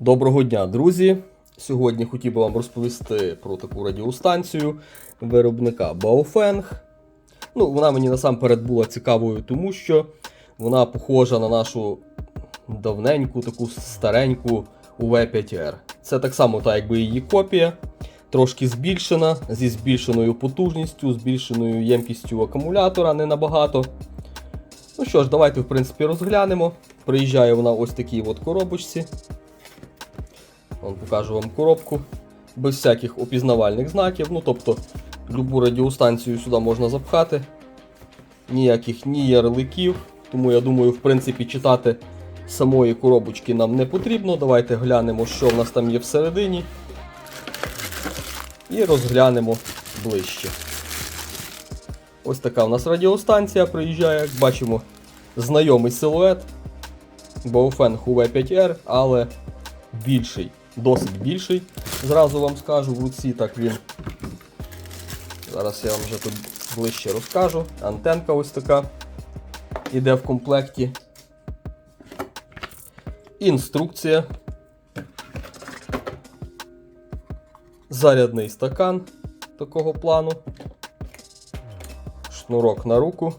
Доброго дня, друзі! Сьогодні хотів би вам розповісти про таку радіостанцію виробника Baofeng. Ну, вона мені насамперед була цікавою, тому що вона похожа на нашу давненьку, таку стареньку UV5R. Це так само, так якби її копія, трошки збільшена, зі збільшеною потужністю, збільшеною ємкістю акумулятора, не набагато. Ну що ж, давайте в принципі розглянемо. Приїжджає вона ось такій от коробочці. Вон покажу вам коробку. Без всяких опізнавальних знаків. Ну, тобто, любу радіостанцію сюди можна запхати. Ніяких ні ярликів. Тому я думаю, в принципі, читати самої коробочки нам не потрібно. Давайте глянемо, що в нас там є всередині. І розглянемо ближче. Ось така у нас радіостанція приїжджає, як бачимо, знайомий силует. Baofeng UV5R, але більший, досить більший. Зразу вам скажу, в руці так він. Зараз я вам вже тут ближче розкажу. Антенка ось така іде в комплекті. Інструкція. Зарядний стакан такого плану. Шнурок на руку.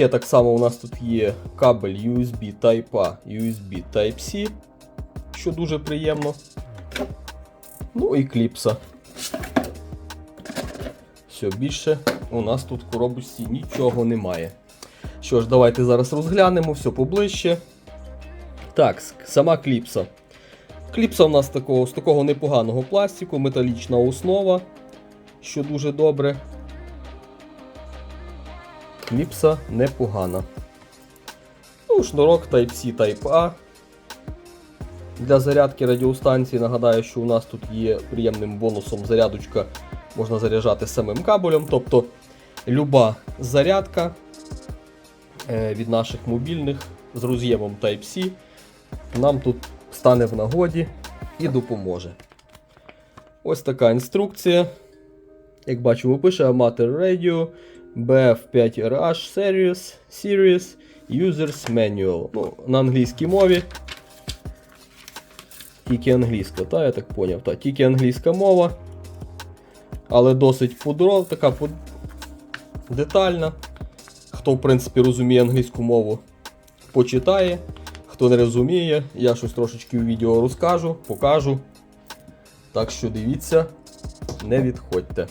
Ще так само у нас тут є кабель USB Type-A, USB Type-C, що дуже приємно. Ну і кліпса. Все, більше у нас тут в коробочці нічого немає. Що ж, давайте зараз розглянемо все поближче. Так, сама кліпса. Кліпса у нас такого, з такого непоганого пластику, металічна основа, що дуже добре. Кліпса непогана. Ну, шнурок Type-C Type-A. Для зарядки радіостанції нагадаю, що у нас тут є приємним бонусом зарядочка, можна заряджати самим кабелем. Тобто люба зарядка е, від наших мобільних з роз'ємом Type-C нам тут стане в нагоді і допоможе. Ось така інструкція. Як бачимо, пише Amateur Radio BF5RH Series, Series Users Manual. Ну, на англійській мові. Тільки англійська, та, я так поняв. Та, тільки англійська мова. Але досить пудро, така пуд... детальна. Хто, в принципі, розуміє англійську мову, почитає. Хто не розуміє, я щось трошечки у відео розкажу, покажу. Так що дивіться, не відходьте.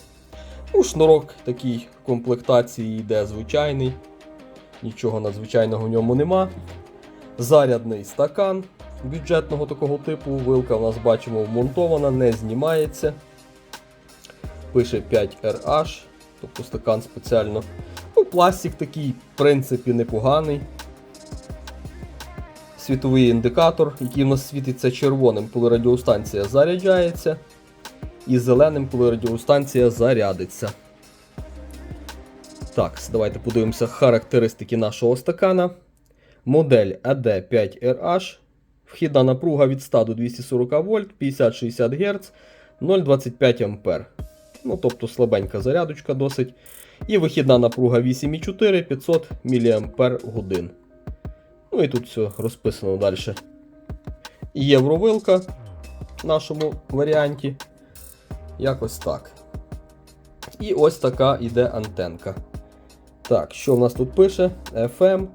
Ну, шнурок такий комплектації йде звичайний. Нічого надзвичайного в ньому нема. Зарядний стакан бюджетного такого типу. Вилка в нас бачимо вмонтована, не знімається. Пише 5RH, тобто стакан спеціально. Ну, пластик такий, в принципі, непоганий. Світовий індикатор, який в нас світиться червоним, коли радіостанція заряджається і зеленим, коли радіостанція зарядиться. Так, давайте подивимося характеристики нашого стакана. Модель AD5RH. Вхідна напруга від 100 до 240 вольт, 50-60 Гц, 0,25 А. Ну, тобто слабенька зарядочка досить. І вихідна напруга 8,4 500 мАч. Ну і тут все розписано далі. Євровилка в нашому варіанті. Якось так. І ось така іде антенка. Так, що в нас тут пише? FM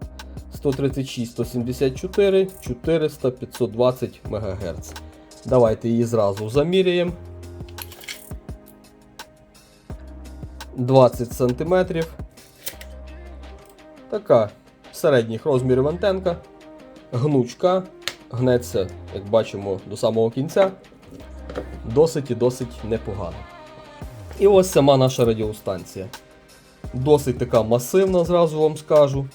136, 174, 400, 520 МГц. Давайте її зразу заміряємо. 20 см. Така середніх розмірів антенка. Гнучка. Гнеться, як бачимо, до самого кінця досить і досить непогано. І ось сама наша радіостанція. Досить така масивна, зразу вам скажу.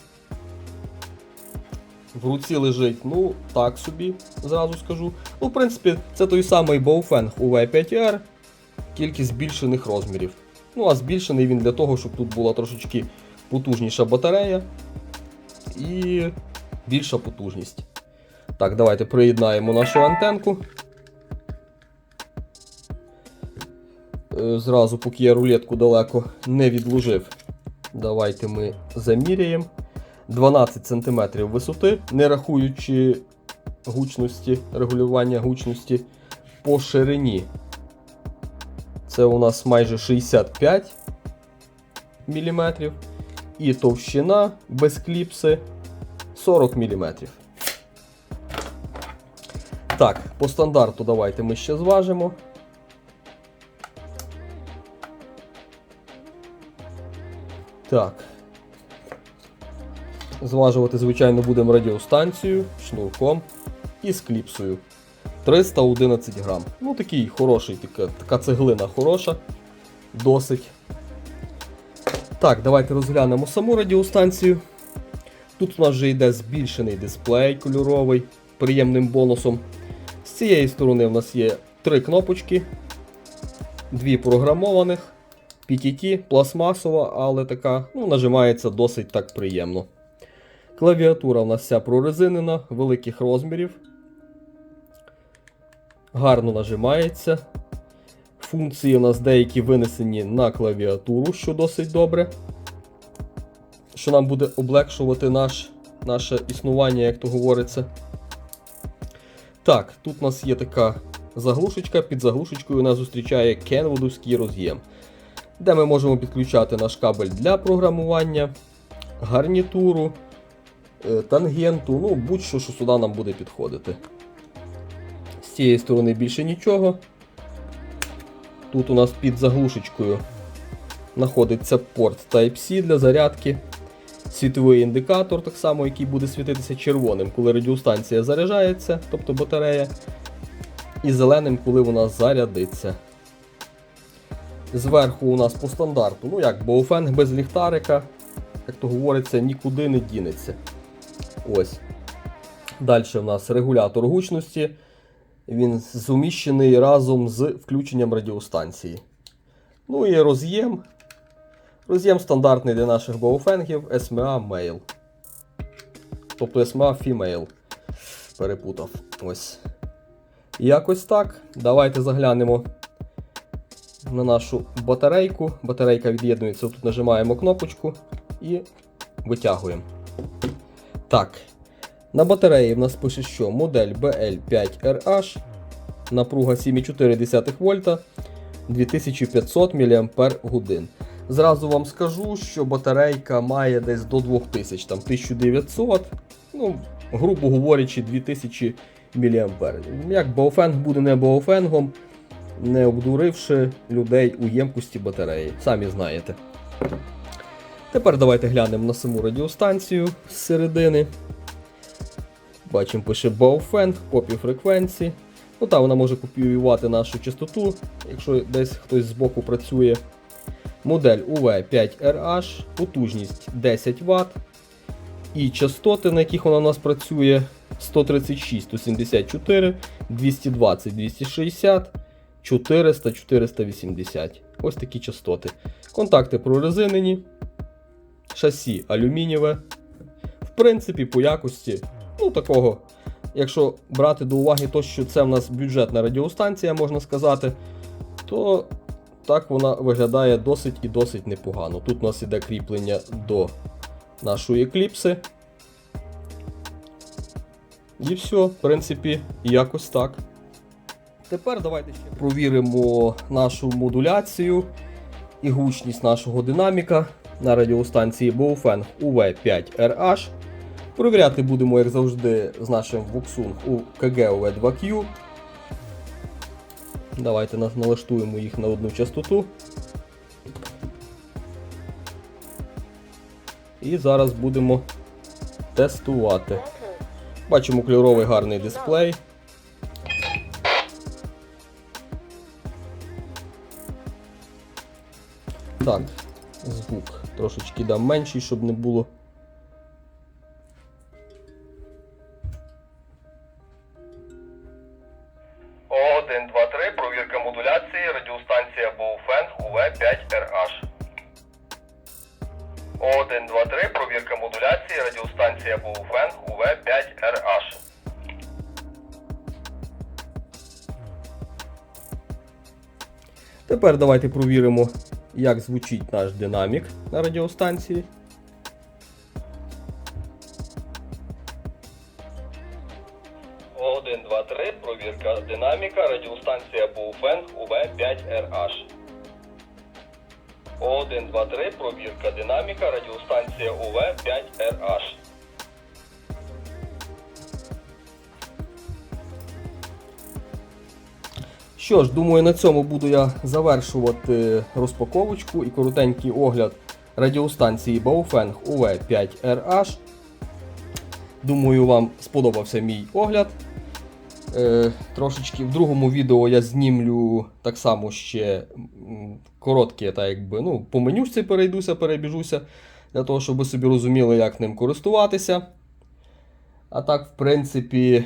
В руці лежить, ну, так собі, зразу скажу. Ну, в принципі, це той самий Baofeng UV5R, тільки збільшених розмірів. Ну, а збільшений він для того, щоб тут була трошечки потужніша батарея і більша потужність. Так, давайте приєднаємо нашу антенку. Зразу, поки я рулетку далеко не відложив, давайте ми заміряємо. 12 см висоти, не рахуючи гучності, регулювання гучності по ширині. Це у нас майже 65 мм. І товщина без кліпси 40 мм. Так, по стандарту давайте ми ще зважимо. Так. Зважувати, звичайно, будемо радіостанцію, шнурком і з кліпсою. 311 грам. Ну, такий хороший, така, така цеглина хороша. Досить. Так, давайте розглянемо саму радіостанцію. Тут у нас вже йде збільшений дисплей кольоровий, приємним бонусом. З цієї сторони в нас є три кнопочки, дві програмованих, PTT, пластмасова, але така, ну, нажимається досить так приємно. Клавіатура у нас вся прорезинена, великих розмірів. Гарно нажимається. Функції у нас деякі винесені на клавіатуру, що досить добре. Що нам буде облегшувати наш, наше існування, як то говориться. Так, тут у нас є така заглушечка. Під заглушечкою нас зустрічає кенвудовський роз'єм, де ми можемо підключати наш кабель для програмування, гарнітуру, е, тангенту, ну будь-що, що сюди нам буде підходити. З цієї сторони більше нічого. Тут у нас під заглушечкою знаходиться порт Type-C для зарядки. Світовий індикатор, так само, який буде світитися червоним, коли радіостанція заряджається, тобто батарея, і зеленим, коли вона зарядиться. Зверху у нас по стандарту, ну як, боуфенг без ліхтарика, як то говориться, нікуди не дінеться. Ось. Далі в нас регулятор гучності. Він зуміщений разом з включенням радіостанції. Ну і роз'єм. Роз'єм стандартний для наших боуфенгів SMA Mail. Тобто SMA Female. Перепутав. Ось. Якось так. Давайте заглянемо на нашу батарейку. Батарейка від'єднується, тут нажимаємо кнопочку і витягуємо. Так. На батареї в нас пише, що модель BL5RH, напруга 7,4 вольта, 2500 мАч. Зразу вам скажу, що батарейка має десь до 2000, там 1900, ну, грубо говорячи, 2000 мА. Як Баофенг буде не Баофенгом, не обдуривши людей у ємкості батареї, самі знаєте. Тепер давайте глянемо на саму радіостанцію з середини. Бачимо, пише Baofeng, копію фреквенції. Ну так, вона може копіювати нашу частоту, якщо десь хтось збоку працює. Модель UV5RH, потужність 10 Вт. І частоти, на яких вона у нас працює 136, 174, 220, 260, 400, 480. Ось такі частоти. Контакти прорезинені, шасі алюмінієве. В принципі, по якості ну, такого, якщо брати до уваги то, що це в нас бюджетна радіостанція, можна сказати, то так вона виглядає досить і досить непогано. Тут у нас іде кріплення до нашої кліпси. І все, в принципі, якось так. Тепер давайте ще провіримо нашу модуляцію і гучність нашого динаміка на радіостанції Baofeng UV5RH. Провіряти будемо, як завжди, з нашим Voxung у KGOV 2Q. Давайте налаштуємо їх на одну частоту. І зараз будемо тестувати. Бачимо кольоровий гарний дисплей. Так, звук трошечки дам менший, щоб не було. О1, 2, 3, провірка модуляції, радіостанція Baofeng UV5RH. О1, 2, 3, провірка модуляції, радіостанція Baofeng UV5RH. Тепер давайте провіримо, як звучить наш динамік на радіостанції. Що ж, думаю, на цьому буду я завершувати розпаковочку і коротенький огляд радіостанції Baofeng UV5RH. Думаю, вам сподобався мій огляд. Е, трошечки в другому відео я знімлю так само ще м, коротке, так якби, ну, по менюшці перейдуся, перебіжуся, для того, щоб ви собі розуміли, як ним користуватися. А так, в принципі,